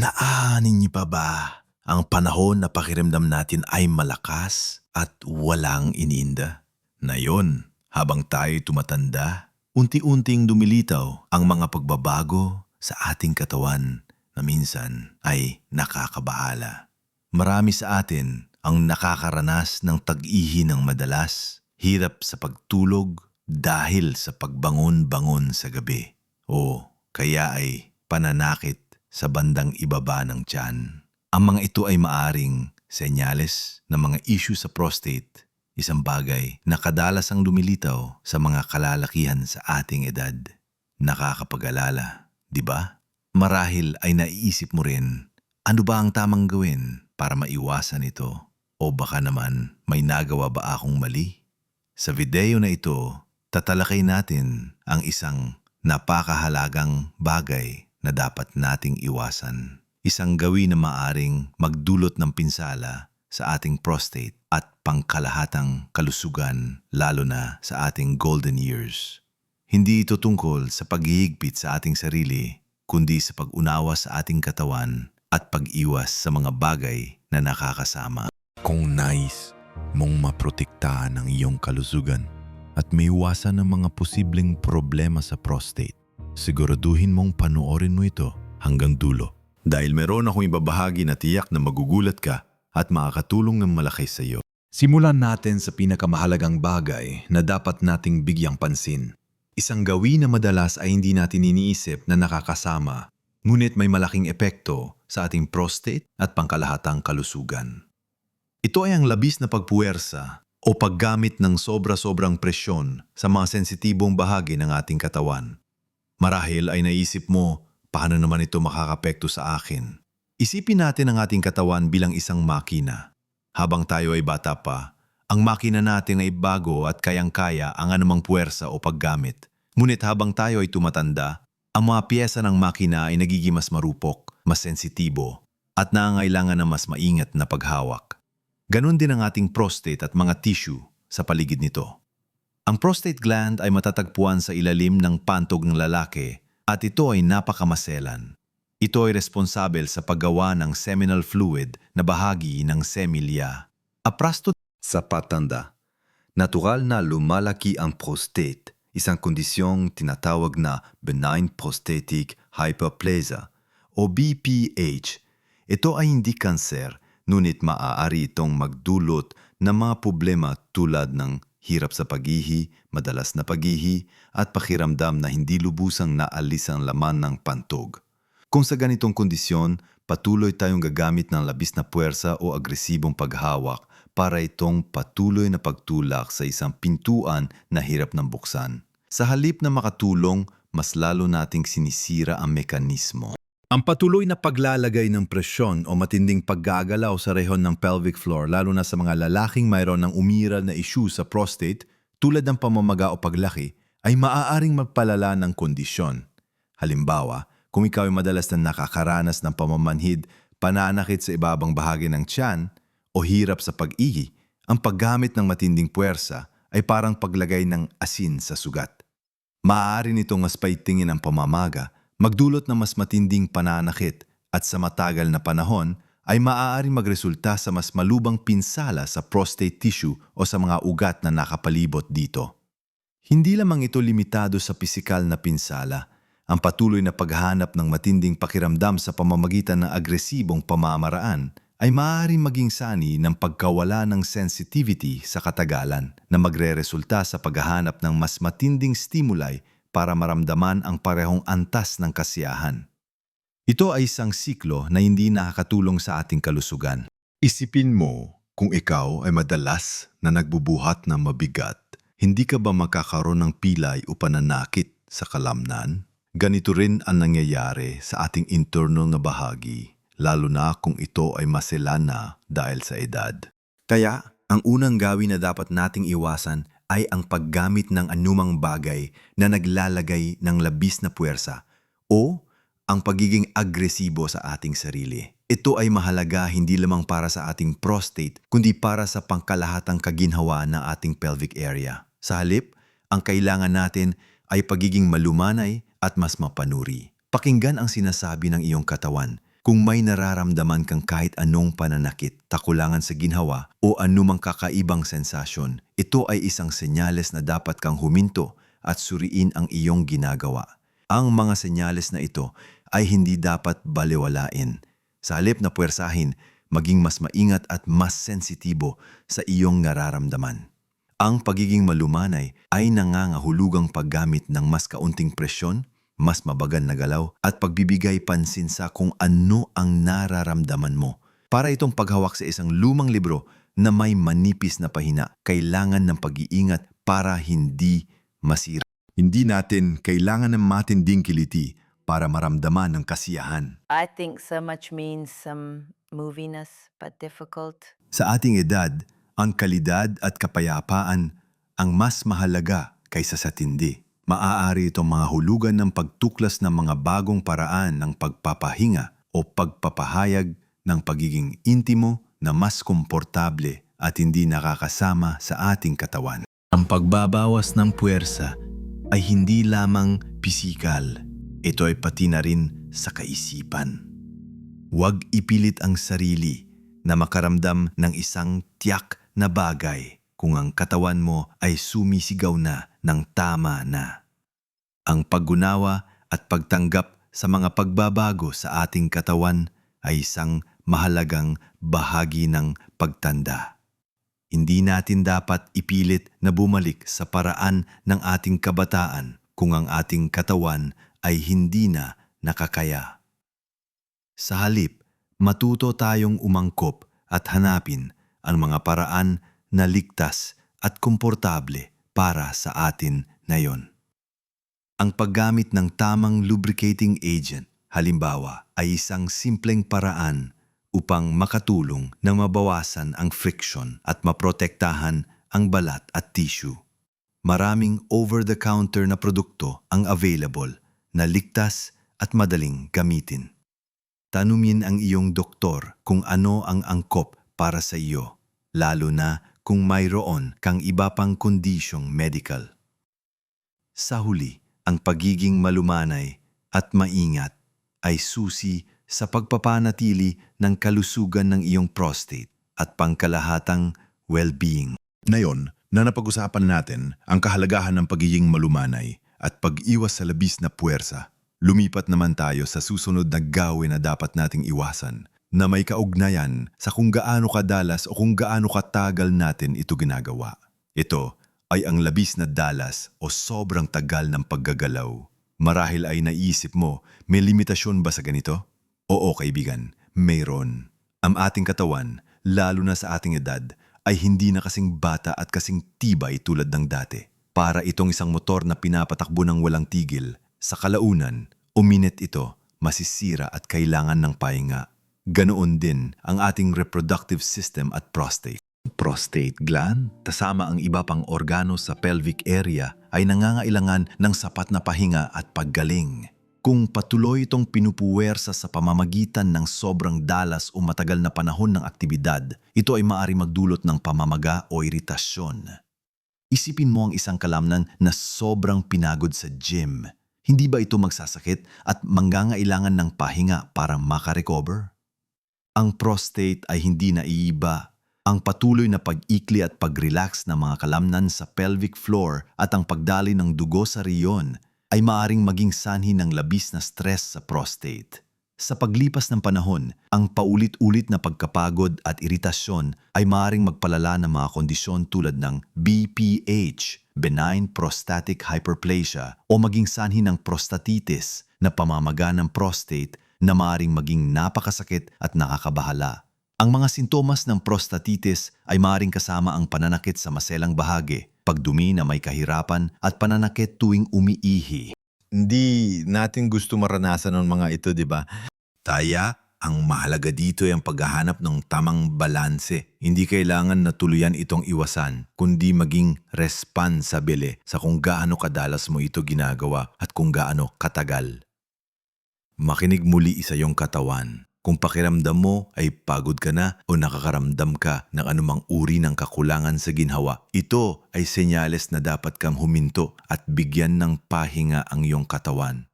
Naanin niyo pa ba ang panahon na pakiramdam natin ay malakas at walang ininda? Na yon, habang tayo tumatanda, unti-unting dumilitaw ang mga pagbabago sa ating katawan na minsan ay nakakabahala. Marami sa atin ang nakakaranas ng tag-ihi ng madalas, hirap sa pagtulog dahil sa pagbangon-bangon sa gabi, o kaya ay pananakit sa bandang ibaba ng tiyan. Ang mga ito ay maaring senyales ng mga issue sa prostate, isang bagay na kadalas ang lumilitaw sa mga kalalakihan sa ating edad. Nakakapag-alala, di ba? Marahil ay naiisip mo rin, ano ba ang tamang gawin para maiwasan ito? O baka naman may nagawa ba akong mali? Sa video na ito, tatalakay natin ang isang napakahalagang bagay na dapat nating iwasan. Isang gawin na maaring magdulot ng pinsala sa ating prostate at pangkalahatang kalusugan lalo na sa ating golden years. Hindi ito tungkol sa paghihigpit sa ating sarili, kundi sa pag-unawa sa ating katawan at pag-iwas sa mga bagay na nakakasama. Kung nais mong maprotektahan ang iyong kalusugan at maiwasan ang mga posibleng problema sa prostate, siguraduhin mong panoorin mo ito hanggang dulo. Dahil meron akong ibabahagi na tiyak na magugulat ka at makakatulong ng malaki sa iyo. Simulan natin sa pinakamahalagang bagay na dapat nating bigyang pansin. Isang gawin na madalas ay hindi natin iniisip na nakakasama, ngunit may malaking epekto sa ating prostate at pangkalahatang kalusugan. Ito ay ang labis na pagpuwersa o paggamit ng sobra-sobrang presyon sa mga sensitibong bahagi ng ating katawan. Marahil ay naisip mo, paano naman ito makakapekto sa akin? Isipin natin ang ating katawan bilang isang makina. Habang tayo ay bata pa, ang makina natin ay bago at kayang-kaya ang anumang puwersa o paggamit. Ngunit habang tayo ay tumatanda, ang mga piyesa ng makina ay nagiging mas marupok, mas sensitibo, at nangangailangan ng mas maingat na paghawak. Ganon din ang ating prostate at mga tissue sa paligid nito. Ang prostate gland ay matatagpuan sa ilalim ng pantog ng lalaki at ito ay napakamaselan. Ito ay responsable sa paggawa ng seminal fluid na bahagi ng semilya. Aprasto sa patanda, natural na lumalaki ang prostate, isang kondisyong tinatawag na benign prostatic hyperplasia o BPH. Ito ay hindi kanser, ngunit maaari itong magdulot ng mga problema tulad ng hirap sa pagihi, madalas na pagihi, at pakiramdam na hindi lubusang naalis ang laman ng pantog. Kung sa ganitong kondisyon, patuloy tayong gagamit ng labis na puwersa o agresibong paghawak para itong patuloy na pagtulak sa isang pintuan na hirap ng buksan. Sa halip na makatulong, mas lalo nating sinisira ang mekanismo. Ang patuloy na paglalagay ng presyon o matinding paggagalaw sa rehon ng pelvic floor lalo na sa mga lalaking mayroon ng umiral na issue sa prostate tulad ng pamamaga o paglaki ay maaaring magpalala ng kondisyon. Halimbawa, kung ikaw ay madalas na nakakaranas ng pamamanhid, pananakit sa ibabang bahagi ng tiyan o hirap sa pag-ihi, ang paggamit ng matinding puwersa ay parang paglagay ng asin sa sugat. Maaari nitong mas paitingin ang pamamaga, magdulot ng mas matinding pananakit at sa matagal na panahon ay maaaring magresulta sa mas malubang pinsala sa prostate tissue o sa mga ugat na nakapalibot dito. Hindi lamang ito limitado sa pisikal na pinsala, ang patuloy na paghahanap ng matinding pakiramdam sa pamamagitan ng agresibong pamamaraan ay maaaring maging sani ng pagkawala ng sensitivity sa katagalan na magre-resulta sa paghahanap ng mas matinding stimuli para maramdaman ang parehong antas ng kasiyahan. Ito ay isang siklo na hindi nakakatulong sa ating kalusugan. Isipin mo kung ikaw ay madalas na nagbubuhat ng mabigat, hindi ka ba makakaroon ng pilay o pananakit sa kalamnan? Ganito rin ang nangyayari sa ating internal na bahagi, lalo na kung ito ay maselan na dahil sa edad. Kaya, ang unang gawin na dapat nating iwasan ay ang paggamit ng anumang bagay na naglalagay ng labis na puwersa o ang pagiging agresibo sa ating sarili. Ito ay mahalaga hindi lamang para sa ating prostate, kundi para sa pangkalahatang kaginhawa ng ating pelvic area. Sa halip, ang kailangan natin ay pagiging malumanay at mas mapanuri. Pakinggan ang sinasabi ng iyong katawan. Kung may nararamdaman kang kahit anong pananakit, takulangan sa ginhawa o anumang kakaibang sensasyon, ito ay isang senyales na dapat kang huminto at suriin ang iyong ginagawa. Ang mga senyales na ito ay hindi dapat balewalain. Sa halip na puwersahin, maging mas maingat at mas sensitibo sa iyong nararamdaman. Ang pagiging malumanay ay nangangahulugang paggamit ng mas kaunting presyon, mas mabagal na galaw at pagbibigay pansin sa kung ano ang nararamdaman mo. Para itong paghawak sa isang lumang libro na may manipis na pahina, kailangan ng pag-iingat para hindi masira. Hindi natin kailangan ng matinding kiliti para maramdaman ng kasiyahan. I think so much means some moviness, but difficult. Sa ating edad, ang kalidad at kapayapaan ang mas mahalaga kaysa sa tindi. Maaari itong mga hulugan ng pagtuklas ng mga bagong paraan ng pagpapahinga o pagpapahayag ng pagiging intimo na mas komportable at hindi nakakasama sa ating katawan. Ang pagbabawas ng puwersa ay hindi lamang pisikal. Ito ay pati na rin sa kaisipan. Huwag ipilit ang sarili na makaramdam ng isang tiyak na bagay kung ang katawan mo ay sumisigaw na ng tama na. Ang paggunawa at pagtanggap sa mga pagbabago sa ating katawan ay isang mahalagang bahagi ng pagtanda. Hindi natin dapat ipilit na bumalik sa paraan ng ating kabataan kung ang ating katawan ay hindi na nakakaya. Sa halip, matuto tayong umangkop at hanapin ang mga paraan na ligtas at komportable para sa atin ngayon. Ang paggamit ng tamang lubricating agent, halimbawa, ay isang simpleng paraan upang makatulong na mabawasan ang friction at maprotektahan ang balat at tissue. Maraming over-the-counter na produkto ang available na ligtas at madaling gamitin. Tanumin ang iyong doktor kung ano ang angkop para sa iyo, lalo na kung mayroon kang iba pang kondisyong medical. Sa huli, ang pagiging malumanay at maingat ay susi sa pagpapanatili ng kalusugan ng iyong prostate at pangkalahatang well-being. Ngayon, na napag-usapan natin ang kahalagahan ng pagiging malumanay at pag-iwas sa labis na puwersa, lumipat naman tayo sa susunod na gawin na dapat nating iwasan na may kaugnayan sa kung gaano kadalas o kung gaano katagal natin ito ginagawa. Ito ay ang labis na dalas o sobrang tagal ng paggagalaw. Marahil ay naisip mo, may limitasyon ba sa ganito? Oo kaibigan, mayroon. Ang ating katawan, lalo na sa ating edad, ay hindi na kasing bata at kasing tibay tulad ng dati. Para itong isang motor na pinapatakbo ng walang tigil, sa kalaunan, uminit ito, masisira at kailangan ng pahinga. Ganoon din ang ating reproductive system at prostate. Prostate gland, kasama ang iba pang organo sa pelvic area, ay nangangailangan ng sapat na pahinga at paggaling. Kung patuloy itong pinupuwersa sa pamamagitan ng sobrang dalas o matagal na panahon ng aktibidad, ito ay maaari magdulot ng pamamaga o iritasyon. Isipin mo ang isang kalamnan na sobrang pinagod sa gym. Hindi ba ito magsasakit at manggangailangan ng pahinga para makarecover? Ang prostate ay hindi naiiba. Ang patuloy na pag-ikli at pag-relax ng mga kalamnan sa pelvic floor at ang pagdali ng dugo sa riyon ay maaring maging sanhi ng labis na stress sa prostate. Sa paglipas ng panahon, ang paulit-ulit na pagkapagod at iritasyon ay maaring magpalala ng mga kondisyon tulad ng BPH, benign prostatic hyperplasia, o maging sanhi ng prostatitis na pamamaga ng prostate na maaring maging napakasakit at nakakabahala. Ang mga sintomas ng prostatitis ay maaring kasama ang pananakit sa maselang bahagi, pagdumi na may kahirapan at pananakit tuwing umiihi. Hindi natin gusto maranasan ng mga ito, di ba? Taya, ang mahalaga dito ay ang paghahanap ng tamang balanse. Hindi kailangan na tuluyan itong iwasan, kundi maging responsabile sa kung gaano kadalas mo ito ginagawa at kung gaano katagal. Makinig muli sa iyong katawan. Kung pakiramdam mo ay pagod ka na o nakakaramdam ka ng anumang uri ng kakulangan sa ginhawa, ito ay senyales na dapat kang huminto at bigyan ng pahinga ang iyong katawan.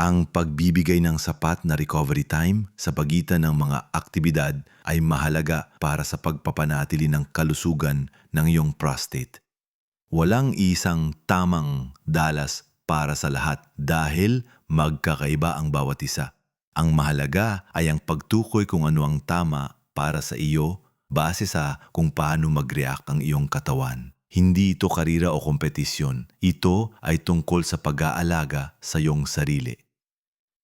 Ang pagbibigay ng sapat na recovery time sa pagitan ng mga aktibidad ay mahalaga para sa pagpapanatili ng kalusugan ng iyong prostate. Walang isang tamang dalas para sa lahat dahil magkakaiba ang bawat isa. Ang mahalaga ay ang pagtukoy kung ano ang tama para sa iyo base sa kung paano mag-react ang iyong katawan. Hindi ito karira o kompetisyon. Ito ay tungkol sa pag-aalaga sa iyong sarili.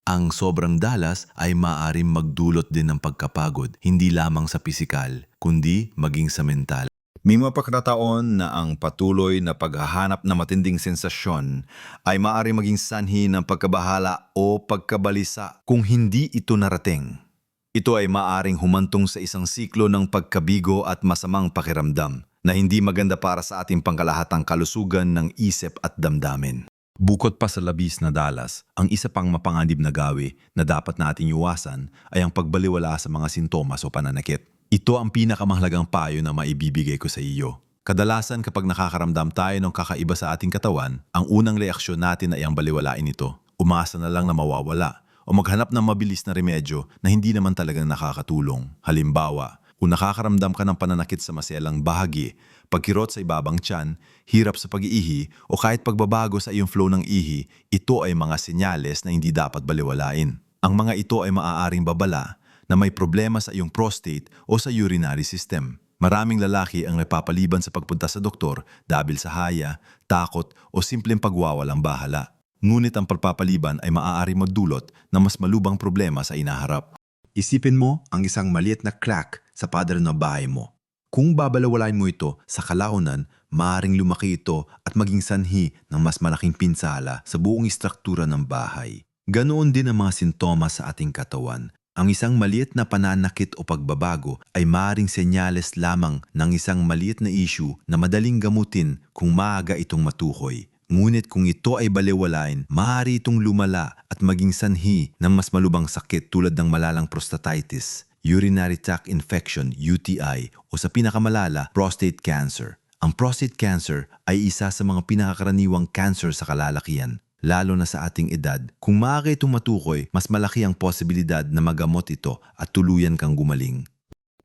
Ang sobrang dalas ay maaaring magdulot din ng pagkapagod, hindi lamang sa pisikal, kundi maging sa mental. May mga pagkataon na ang patuloy na paghahanap ng matinding sensasyon ay maaaring maging sanhi ng pagkabahala o pagkabalisa kung hindi ito narating. Ito ay maaaring humantong sa isang siklo ng pagkabigo at masamang pakiramdam na hindi maganda para sa ating pangkalahatang kalusugan ng isip at damdamin. Bukod pa sa labis na dalas, ang isa pang mapanganib na gawi na dapat nating iwasan ay ang pagbaliwala sa mga sintomas o pananakit. Ito ang pinakamahalagang payo na maibibigay ko sa iyo. Kadalasan kapag nakakaramdam tayo ng kakaiba sa ating katawan, ang unang reaksyon natin ay ang baliwalain ito. Umasa na lang na mawawala o maghanap ng mabilis na remedyo na hindi naman talagang nakakatulong. Halimbawa, kung nakakaramdam ka ng pananakit sa maselang bahagi, pagkirot sa ibabang tiyan, hirap sa pag-iihi o kahit pagbabago sa iyong flow ng ihi, ito ay mga senyales na hindi dapat baliwalain. Ang mga ito ay maaaring babala na may problema sa iyong prostate o sa urinary system. Maraming lalaki ang napapaliban sa pagpunta sa doktor dahil sa haya, takot o simpleng pagwawalang bahala. Ngunit ang pagpapaliban ay maaari magdulot ng mas malubang problema sa inaharap. Isipin mo ang isang maliit na crack sa pader ng bahay mo. Kung babalawalain mo ito sa kalaunan, maaaring lumaki ito at maging sanhi ng mas malaking pinsala sa buong istruktura ng bahay. Ganoon din ang mga sintomas sa ating katawan. Ang isang maliit na pananakit o pagbabago ay maaaring senyales lamang ng isang maliit na issue na madaling gamutin kung maaga itong matukoy. Ngunit kung ito ay baliwalain, maaari itong lumala at maging sanhi ng mas malubang sakit tulad ng malalang prostatitis, urinary tract infection UTI o sa pinakamalala, prostate cancer. Ang prostate cancer ay isa sa mga pinakakaraniwang cancer sa kalalakian, lalo na sa ating edad. Kung maaari itong mas malaki ang posibilidad na magamot ito at tuluyan kang gumaling.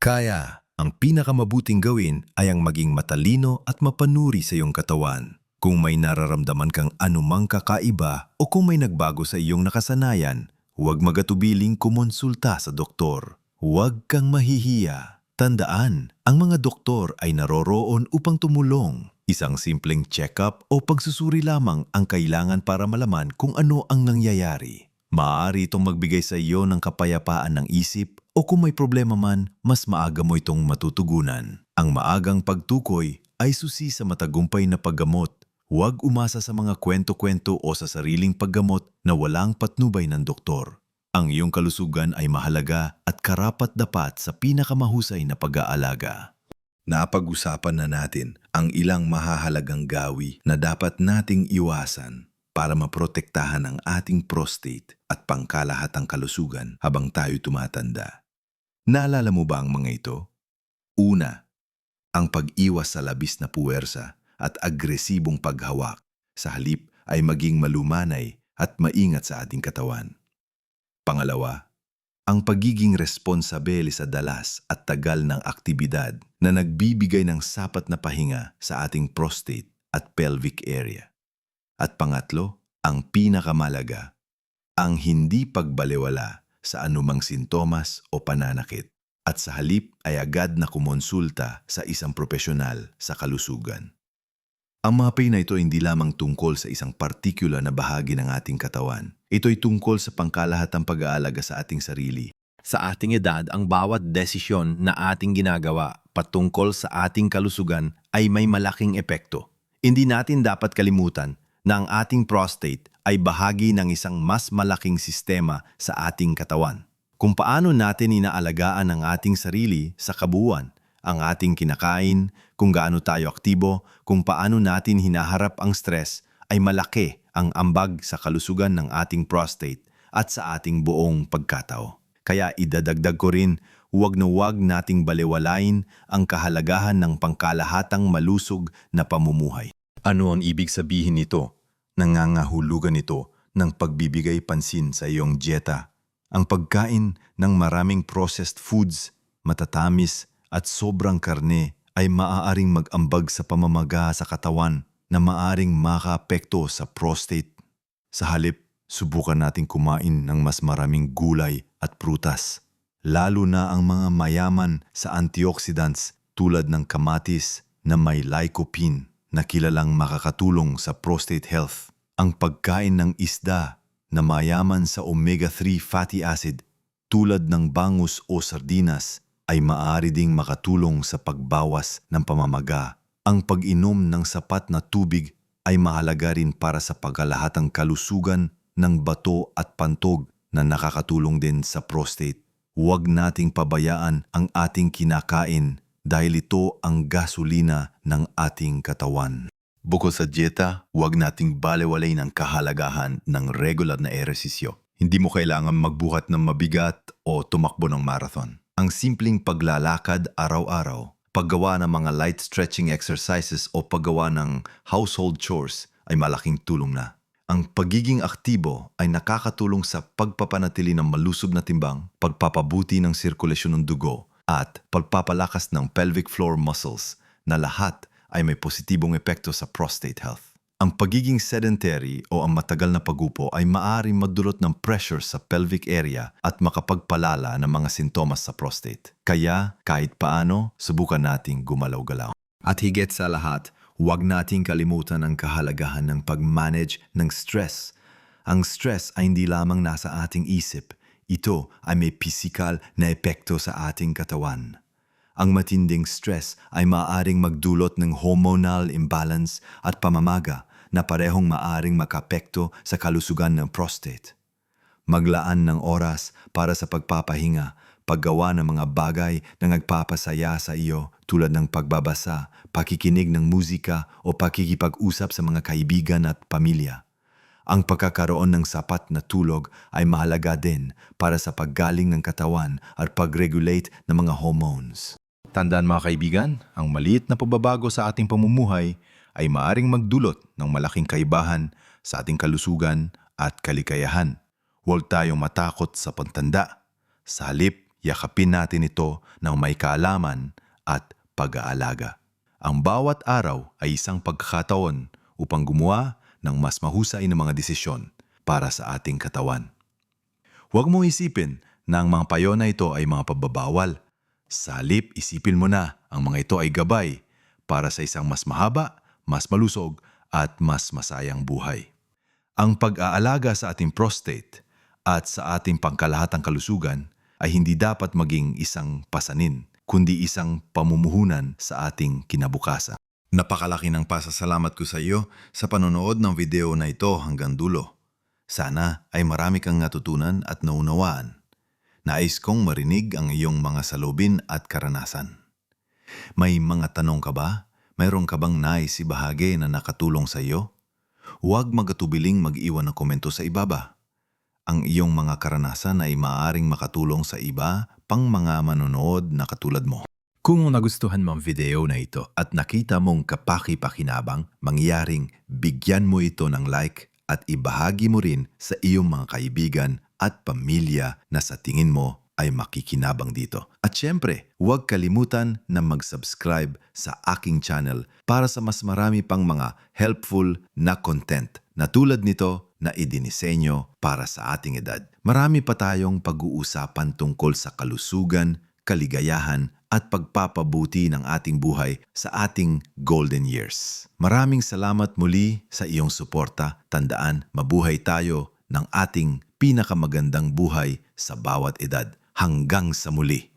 Kaya, ang pinakamabuting gawin ay ang maging matalino at mapanuri sa iyong katawan. Kung may nararamdaman kang anumang kakaiba o kung may nagbago sa iyong nakasanayan, huwag magatubiling kumonsulta sa doktor. Huwag kang mahihiya. Tandaan, ang mga doktor ay naroroon upang tumulong. Isang simpleng check-up o pagsusuri lamang ang kailangan para malaman kung ano ang nangyayari. Maaari itong magbigay sa iyo ng kapayapaan ng isip o kung may problema man, mas maaga mo itong matutugunan. Ang maagang pagtukoy ay susi sa matagumpay na paggamot. Huwag umasa sa mga kwento-kwento o sa sariling paggamot na walang patnubay ng doktor. Ang iyong kalusugan ay mahalaga at karapat-dapat sa pinakamahusay na pag-aalaga. Napag-usapan na natin ang ilang mahahalagang gawi na dapat nating iwasan para maprotektahan ang ating prostate at pangkalahatang kalusugan habang tayo tumatanda. Naalala mo ba ang mga ito? Una, ang pag-iwas sa labis na puwersa at agresibong paghawak sa halip ay maging malumanay at maingat sa ating katawan. Pangalawa, ang pagiging responsabele sa dalas at tagal ng aktibidad na nagbibigay ng sapat na pahinga sa ating prostate at pelvic area. At pangatlo, ang pinakamalaga, ang hindi pagbaliwala sa anumang sintomas o pananakit at sa halip ay agad na kumonsulta sa isang profesional sa kalusugan. Ang mga pain na ito hindi lamang tungkol sa isang partikular na bahagi ng ating katawan. Ito'y tungkol sa pangkalahatang pag-aalaga sa ating sarili. Sa ating edad, ang bawat desisyon na ating ginagawa patungkol sa ating kalusugan ay may malaking epekto. Hindi natin dapat kalimutan na ang ating prostate ay bahagi ng isang mas malaking sistema sa ating katawan. Kung paano natin inaalagaan ang ating sarili sa kabuuan, ang ating kinakain, kung gaano tayo aktibo, kung paano natin hinaharap ang stress, ay malaki ang ambag sa kalusugan ng ating prostate at sa ating buong pagkatao. Kaya idadagdag ko rin, huwag na huwag nating baliwalain ang kahalagahan ng pangkalahatang malusog na pamumuhay. Ano ang ibig sabihin nito? Nangangahulugan ito ng pagbibigay pansin sa iyong dieta. Ang pagkain ng maraming processed foods, matatamis at sobrang karne ay maaaring mag-ambag sa pamamaga sa katawan na maaaring makaapekto sa prostate. Sa halip, subukan nating kumain ng mas maraming gulay at prutas, lalo na ang mga mayaman sa antioxidants tulad ng kamatis na may lycopene na kilalang makakatulong sa prostate health. Ang pagkain ng isda na mayaman sa omega-3 fatty acid tulad ng bangus o sardinas ay maaari ding makatulong sa pagbawas ng pamamaga. Ang pag-inom ng sapat na tubig ay mahalaga rin para sa pagkalahatang kalusugan ng bato at pantog na nakakatulong din sa prostate. Huwag nating pabayaan ang ating kinakain dahil ito ang gasolina ng ating katawan. Bukod sa dieta, huwag nating balewalay ng kahalagahan ng regular na ehersisyo. Hindi mo kailangan magbuhat ng mabigat o tumakbo ng marathon. Ang simpleng paglalakad araw-araw, paggawa ng mga light stretching exercises o paggawa ng household chores ay malaking tulong na. Ang pagiging aktibo ay nakakatulong sa pagpapanatili ng malusog na timbang, pagpapabuti ng sirkulasyon ng dugo, at pagpapalakas ng pelvic floor muscles na lahat ay may positibong epekto sa prostate health. Ang pagiging sedentary o ang matagal na pagupo ay maaaring magdulot ng pressure sa pelvic area at makapagpalala ng mga sintomas sa prostate. Kaya kahit paano, subukan nating gumalaw-galaw. At higit sa lahat, huwag nating kalimutan ang kahalagahan ng pag-manage ng stress. Ang stress ay hindi lamang nasa ating isip. Ito ay may pisikal na epekto sa ating katawan. Ang matinding stress ay maaaring magdulot ng hormonal imbalance at pamamaga na parehong maaaring makapekto sa kalusugan ng prostate. Maglaan ng oras para sa pagpapahinga, paggawa ng mga bagay na nagpapasaya sa iyo tulad ng pagbabasa, pakikinig ng musika o pakikipag-usap sa mga kaibigan at pamilya. Ang pagkakaroon ng sapat na tulog ay mahalaga din para sa paggaling ng katawan at pag-regulate ng mga hormones. Tandaan mga kaibigan, ang maliit na pagbabago sa ating pamumuhay ay maaring magdulot ng malaking kaibahan sa ating kalusugan at kalikayahan. Huwag tayong matakot sa pagtanda. Sa halip, yakapin natin ito ng may kaalaman at pag-aalaga. Ang bawat araw ay isang pagkakataon upang gumawa ng mas mahusay na mga desisyon para sa ating katawan. Huwag mong isipin na ang mga payo na ito ay mga pagbabawal. Sa halip, isipin mo na ang mga ito ay gabay para sa isang mas mahaba, mas malusog at mas masayang buhay. Ang pag-aalaga sa ating prostate at sa ating pangkalahatang kalusugan ay hindi dapat maging isang pasanin, kundi isang pamumuhunan sa ating kinabukasan. Napakalaki ng pasasalamat ko sa iyo sa panonood ng video na ito hanggang dulo. Sana ay marami kang natutunan at naunawaan. Nais kong marinig ang iyong mga salubin at karanasan. May mga tanong ka ba? Mayroon ka bang nais ibahagi na nakatulong sa iyo? Huwag magatubiling mag-iwan ng komento sa ibaba. Ang iyong mga karanasan ay maaaring makatulong sa iba pang mga manonood na katulad mo. Kung nagustuhan mo ang video na ito at nakita mong kapaki-pakinabang, mangyaring bigyan mo ito ng like at ibahagi mo rin sa iyong mga kaibigan at pamilya na sa tingin mo ay makikinabang dito. At syempre, huwag kalimutan na mag-subscribe sa aking channel para sa mas marami pang mga helpful na content na tulad nito na idinisenyo para sa ating edad. Marami pa tayong pag-uusapan tungkol sa kalusugan, kaligayahan at pagpapabuti ng ating buhay sa ating golden years. Maraming salamat muli sa iyong suporta. Tandaan, mabuhay tayo ng ating pinakamagandang buhay sa bawat edad. Hanggang sa muli.